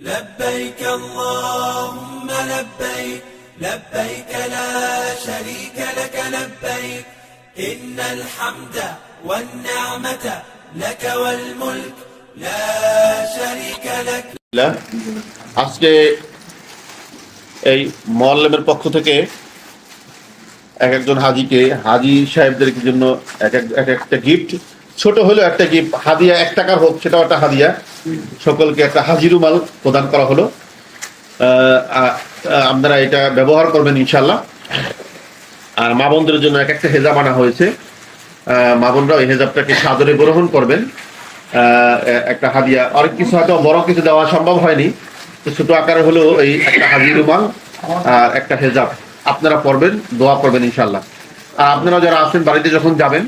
لبيك اللهم لبيك لبيك لا شريك لك لبيك إن الحمد والنعمة لك والملك لا شريك لك আলহামদুলিল্লাহ। আজকে এই মোয়াল্লেমের পক্ষ থেকে এক একজন হাজিকে হাজি সাহেবদের জন্য এক এক এক একটা গিফট ছোট হলেও একটা গিফট হাদিয়া, এক টাকার হোক, সেটাও একটা হাদিয়া। সকলকে একটা হাজি রুমাল প্রদান করা হলো। আপনারা এটা ব্যবহার করবেন ইনশাল্লাহ আর মা বোনদের জন্য এক একটা হেজাব আনা হয়েছে। মা বোনরাও এই হেজাবটাকে সাদরে গ্রহণ করবেন। একটা হাদিয়া। অনেক কিছু হয়তো বড় কিছু দেওয়া সম্ভব হয়নি। ছোট আকারে হলেও এই একটা হাজি রুমাল আর একটা হেজাব আপনারা পড়বেন, দোয়া করবেন ইনশাল্লাহ আর আপনারা যারা আছেন, বাড়িতে যখন যাবেন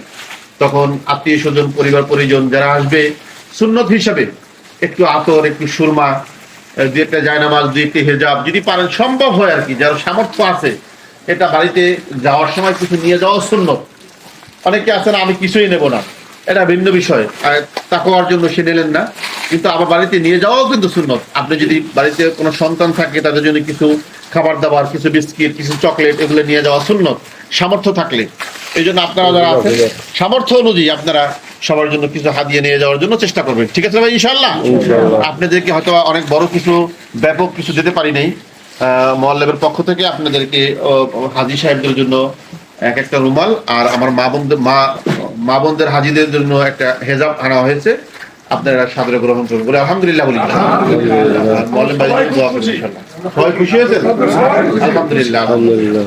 তখন আত্মীয় স্বজন, পরিবার, পরিজন যারা আসবে, সুন্নত হিসাবে একটু আতর, একটু সুরমা দুই একটা জায়নামাজ, দুই একটি হেজাব, যদি পারেন সম্ভব হয় আর কি, যার সামর্থ্য আছে, এটা বাড়িতে যাওয়ার সময় কিছু নিয়ে যাওয়া সুন্নত। অনেকে আছেন আমি কিছুই নেব না, এটা ভিন্ন বিষয়, আর তাকওয়ার জন্য সে নিলেন না, কিন্তু আবার বাড়িতে নিয়ে যাওয়াও কিন্তু সুন্নত। আপনি যদি বাড়িতে কোনো সন্তান থাকে, তাদের জন্য কিছু খাবার দাবার, কিছু বিস্কিট, কিছু চকলেট, এগুলো নিয়ে যাওয়া সুন্নত, সামর্থ্য থাকলে। এই জন্য আপনারা যারা আছেন সামর্থ্য অনুযায়ী আপনারা সবার জন্য কিছু হাদিয়ে নিয়ে যাওয়ার জন্য চেষ্টা করবেন। ঠিক আছে ভাই? ইনশাল্লাহ আপনাদেরকে হয়তো অনেক বড় কিছু ব্যাপক কিছু দিতে পারি নাই। মহল্লেবের পক্ষ থেকে আপনাদেরকে হাজি সাহেবদের জন্য এক একটা রুমাল আর আমার মা বোনদের মা মা বোনদের হাজিদের জন্য একটা হেজাব আনা হয়েছে। আপনারা সাদরে গ্রহণ করুন। বলে আলহামদুলিল্লাহ বলি। ভাই দোয়া ইনশাআল্লাহ। সবাই খুশি হয়েছেন? আলহামদুলিল্লাহ। আলহামদুলিল্লাহ।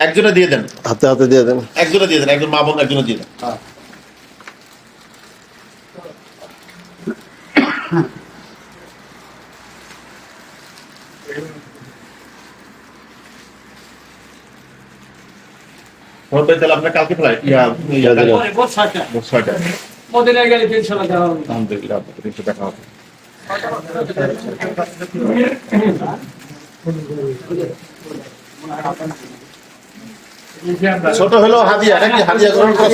একজনে দিয়ে দেন। হাতে হাতে দিয়ে দেন। একজনে দিয়ে দেন একজন মা বোন একজনে দিয়ে দেন। মোহন তাহলে আপনার কালকে ফ্লাইট? ইয়া। মদিনায় গেলে আলহামদুলিল্লাহ হবে। ছোট হলো হাদিয়া নাকি হাদিয়া গ্রহণ করা?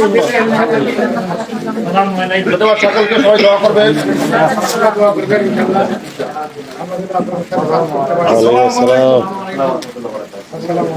ধন্যবাদ সকলকে সবাই দোয়া করবেন আসসালাম